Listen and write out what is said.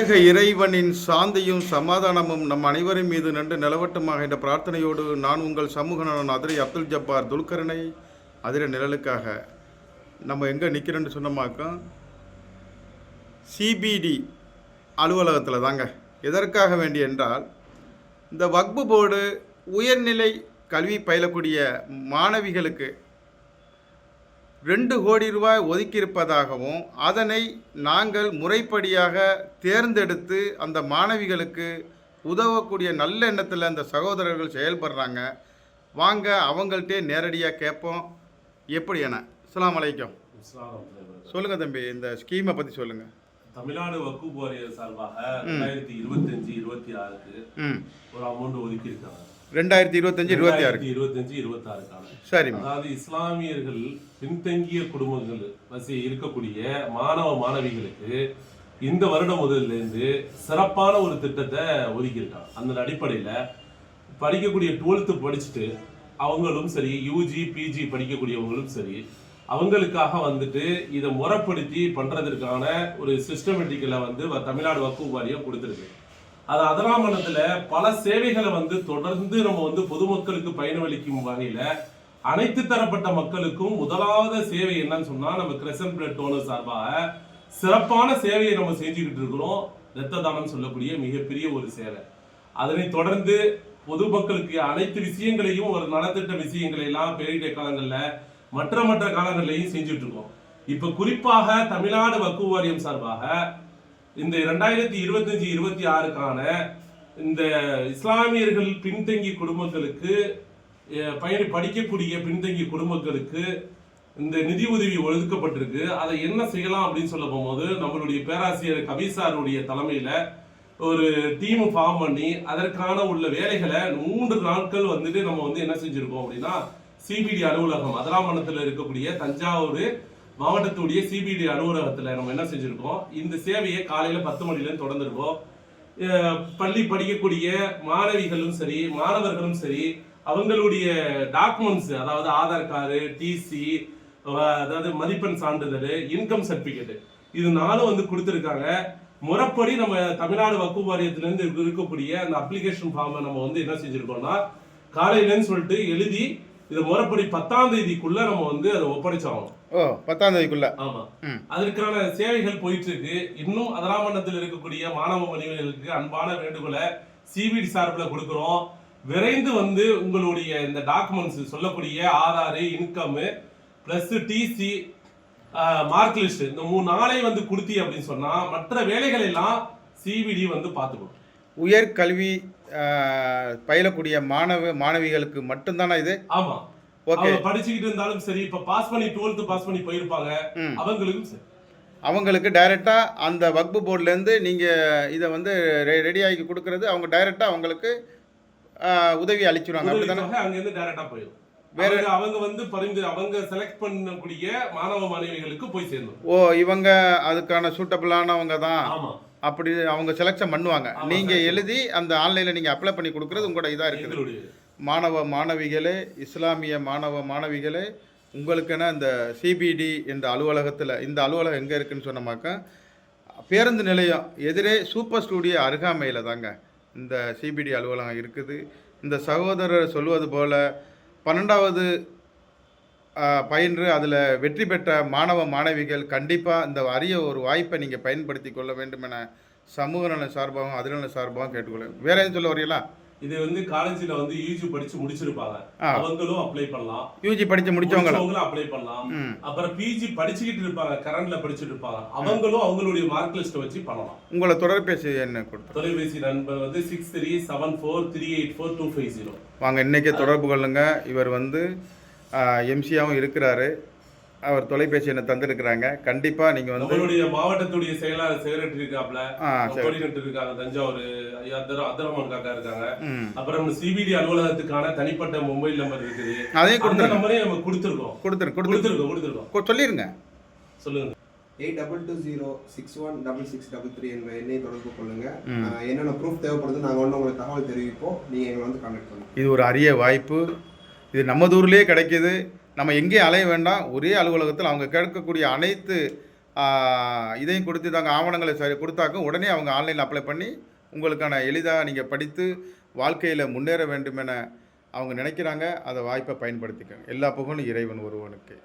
ஏக இறைவனின் சாந்தியும் சமாதானமும் நம் அனைவரின் மீது நன்று நிலவட்டுமாக என்ற பிரார்த்தனையோடு நான் உங்கள் சமூக நலன் அதிரை அப்துல் ஜப்பார் துல்கரனை அதிர நிழலுக்காக. நம்ம எங்கே நிற்கிறேன்னு சொன்னோமாக்கா சிபிடி அலுவலகத்தில் தாங்க. எதற்காக வேண்டி என்றால் இந்த வக்பு போர்டு உயர்நிலை கல்வி பயிலக்கூடிய மாணவிகளுக்கு ரெண்டு கோடி ரூபாய் ஒதுக்கியிருப்பதாகவும் அதனை நாங்கள் முறைப்படியாக தேர்ந்தெடுத்து அந்த மாணவிகளுக்கு உதவக்கூடிய நல்ல எண்ணத்தில் அந்த சகோதரர்கள் செயல்படுறாங்க. வாங்க அவங்கள்ட்டே நேரடியாக கேட்போம். எப்படி என? இஸ்லாம் தலைவர். சொல்லுங்கள் தம்பி இந்த ஸ்கீமை பற்றி சொல்லுங்கள் தமிழ்நாடு வக்குப் வாரியர் சார்பாக ரெண்டாயிரத்தி இருபத்தஞ்சு இருபத்தி ஆறுக்கு ஒரு அமௌண்ட் ஒதுக்கி இருக்காங்க ரெண்டாயிரத்தி இருபத்தஞ்சி இருபத்தி ஆறு இருபத்தஞ்சு இருபத்தி ஆறுக்கான. சரிம்மா. அதாவது இஸ்லாமியர்கள் பின்தங்கிய குடும்பங்கள் வசி இருக்கக்கூடிய மாணவ மாணவிகளுக்கு இந்த வருடம் முதல்ல இருந்து சிறப்பான ஒரு திட்டத்தை ஒதுக்கியிருக்காங்க. அந்த அடிப்படையில படிக்கக்கூடிய டுவெல்த்து படிச்சுட்டு அவங்களும் சரி யூஜி பிஜி படிக்கக்கூடியவங்களும் சரி அவங்களுக்காக வந்துட்டு இதை முறைப்படுத்தி பண்ணுறதுக்கான ஒரு சிஸ்டமேட்டிக்கலை வந்து வ- தமிழ்நாடு வக்கு வாரியம் கொடுத்துருக்கு. அது அதராமணத்துல பல சேவைகளை வந்து தொடர்ந்து நம்ம வந்து பொதுமக்களுக்கு பயனளிக்கும் வகையில் அனைத்து தரப்பட்ட மக்களுக்கும் முதலாவது சேவை என்னன்னு சொன்னால் நம்ம கிரெசன் பிளட் டோனர் சார்பாக சிறப்பான சேவையை நம்ம செஞ்சுக்கிட்டு இருக்கிறோம். இரத்த தானம் சொல்லக்கூடிய மிகப்பெரிய ஒரு சேவை. அதனை தொடர்ந்து பொதுமக்களுக்கு அனைத்து விஷயங்களையும் ஒரு நலத்திட்ட விஷயங்களை எல்லாம் பேரிடர் காலங்களில் மற்ற மற்ற காலங்களிலையும் செஞ்சுட்டு இருக்கோம் இப்ப குறிப்பாக தமிழ்நாடு வக்கு வாரியம் சார்பாக இந்த இரண்டாயிரத்தி இருபத்தஞ்சு இருபத்தி ஆறுக்கான இந்த இஸ்லாமியர்கள் பின்தங்கிய குடும்பங்களுக்கு பயணி படிக்கக்கூடிய பின்தங்கிய குடும்பங்களுக்கு இந்த நிதி உதவி ஒதுக்கப்பட்டிருக்கு. அதை என்ன செய்யலாம் அப்படின்னு சொல்ல போகும்போது நம்மளுடைய பேராசிரியர் கவிசாருடைய தலைமையில ஒரு டீம் ஃபார்ம் பண்ணி அதற்கான உள்ள வேலைகளை மூன்று நாட்கள் வந்துட்டு நம்ம வந்து என்ன செஞ்சிருக்கோம் அப்படின்னா சிபிடி அலுவலகம் அதராமணத்தில் இருக்கக்கூடிய தஞ்சாவூர் மாவட்டத்துடைய சிபிடி அலுவலகத்தில் நம்ம என்ன செஞ்சுருக்கோம்? இந்த சேவையை காலையில் பத்து மணிலேருந்து தொடர்ந்துருக்கோம். பள்ளி படிக்கக்கூடிய மாணவிகளும் சரி மாணவர்களும் சரி அவங்களுடைய டாக்குமெண்ட்ஸ் அதாவது ஆதார் கார்டு டிசி அதாவது மதிப்பெண் சான்றிதழ் இன்கம் சர்டிபிகேட் இது நாலும் வந்து கொடுத்துருக்காங்க. முறைப்படி நம்ம தமிழ்நாடு வக்கு வாரியத்திலேருந்து இருக்கக்கூடிய அந்த அப்ளிகேஷன் ஃபார்மை நம்ம வந்து என்ன செஞ்சுருக்கோம்னா காலையிலேன்னு சொல்லிட்டு எழுதி இதை முறைப்படி பத்தாம் தேதிக்குள்ள நம்ம வந்து அதை ஒப்படைச்சாகணும். ஓ பத்தாம் தேதிக்குள்ள. ஆமா. அதற்கான சேவைகள் போயிட்டு இருக்கு இன்னும் அதராமண்டலத்தில் இருக்கக்கூடிய மாணவ மணிகளுக்கு அன்பான வேண்டுகோளை சிபிடி சார்பில் கொடுக்குறோம். விரைந்து வந்து உங்களுடைய இந்த டாக்குமெண்ட்ஸ் சொல்லக்கூடிய Aadhaar income plus TC mark list இந்த மூணு நாளை வந்து கொடுத்தி அப்படின்னு சொன்னா மற்ற வேலைகள் எல்லாம் சிபிடி வந்து பார்த்துக்கணும். உயர்கல்வி பயிலக்கூடிய மாணவ மாணவிகளுக்கு மட்டும்தானா இது? ஆமா. ஓகே. படிச்சுக்கிட்டு இருந்தாலும் சரி இப்ப பாஸ் பண்ணி டுவெல்த் பாஸ் பண்ணி போயிருப்பாங்க. அவங்களுக்கும் சரி. அவங்களுக்கு டைரெக்டாக அந்த வக்பு போர்ட்லேருந்து நீங்கள் இதை வந்து ரெ- ரெடி ஆகி கொடுக்கறது அவங்க டைரெக்டாக அவங்களுக்கு உதவி அளிச்சிருவாங்க. அப்படி தானே உதவித்தொகை அங்க இருந்து டைரக்டா போயிடும் வேற- அவங்க வந்து பரிந்து அவங்க செலக்ட் பண்ணக்கூடிய மாணவ மாணவிகளுக்கு போய் சேரணும். ஓ இவங்க அதுக்கான சூட்டபிளானவங்க தான் ஆமா. அப்படி அவங்க செலெக்ஷன் பண்ணுவாங்க. நீங்கள். எழுதி அந்த ஆன்லைனில் நீங்கள் அப்ளை பண்ணி கொடுக்குறது உங்களோட இதாக இருக்குது. மாணவ மாணவிகளே இஸ்லாமிய மாணவ மாணவிகளே உங்களுக்கென இந்த சிபிடி என்ற அலுவலகத்தில் இந்த அலுவலகம் எங்கே இருக்குன்னு சொன்னமாக்கா பேருந்து நிலையம் எதிரே சூப்பர் ஸ்டூடியோ அருகாமையில் தாங்க இந்த சிபிடி அலுவலகம் இருக்குது. இந்த சகோதரர் சொல்வது போல் பன்னெண்டாவது பயின்று அதில் வெற்றி பெற்ற மாணவ மாணவிகள் கண்டிப்பாக இந்த அரிய ஒரு வாய்ப்பை நீங்கள் பயன்படுத்தி கொள்ள வேண்டும் என சமூக நல சார்பாகவும் அதிநல சார்பாகவும் கேட்டுக்கொள்ள வேற எதுவும் சொல்ல வரீங்களா இது வந்து காலேஜ்ல வந்து யூஜி படிச்சு முடிச்சிருப்பாங்க. அவங்களும் அப்ளை பண்ணலாம். யூஜி படித்து முடித்தவங்களா முடிச்சவங்களும் அப்ளை பண்ணலாம். அப்புறம் பிஜி படிச்சுக்கிட்டு இருப்பாங்க கரண்ட்ல படிச்சுட்டு இருப்பாங்க. அவங்களும் அவங்களுடைய மார்க் லிஸ்ட் வச்சு பண்ணலாம். உங்களை தொலைபேசி என்ன கொடுத்து தொலைபேசி நண்பர் வந்து six three seven four three eight four two five zero வாங்க இன்றைக்கே தொடர்பு கொள்ளுங்க. இவர் வந்து எம்சியாவும் இருக்கிறாரு. அவர் தொலைபேசி என்ன தந்திருக்கிறாங்க. கண்டிப்பாக நீங்கள் வந்து நம்மளுடைய மாவட்டத்துடைய செயலாளர் செக்ரட்டரி இருக்காப்ல. கோஆர்டினேட்டர் இருக்காங்க. தஞ்சாவூர் அத்தர அத்தரமன் காக்கா இருக்காங்க. ம். அப்புறம் சிபிடி அலுவலகத்துக்கான தனிப்பட்ட மொபைல் நம்பர் இருக்குது. அதையும் அந்த கொடுத்துருங்க. நம்பரையும் நம்ம கொடுத்துருக்கோம். கொடுத்துரு கொடுத்துரு. கொடுத்துருக்கோம் கொடுத்துருக்கோம். கொ- சொல்லிருங்க. சொல்லுங்க. Eight double two zero six one double six double three என்ற எண்ணை தொடர்பு கொள்ளுங்க. என்னென்ன ப்ரூஃப் தேவைப்படுது நாங்கள் வந்து உங்களுக்கு தகவல் தெரிவிப்போம். நீங்கள் எங்களை வந்து கான்டாக்ட் பண்ணுங்க. இது ஒரு அரிய வாய்ப்பு. இது நம்ம ஊர்லேயே கிடைக்கிது. நம்ம எங்கேயும் அலைய வேண்டாம். ஒரே அலுவலகத்தில் அவங்க கேட்கக்கூடிய அனைத்து இதையும் கொடுத்து தாங்க ஆவணங்களை சரி கொடுத்தாக்க உடனே அவங்க ஆன்லைனில் அப்ளை பண்ணி உங்களுக்கான எளிதாக நீங்கள் படித்து வாழ்க்கையில் முன்னேற வேண்டும் என அவங்க நினைக்கிறாங்க. அதை வாய்ப்பை பயன்படுத்திக்கோங்க. எல்லா புகழும் இறைவன் ஒருவனுக்கு.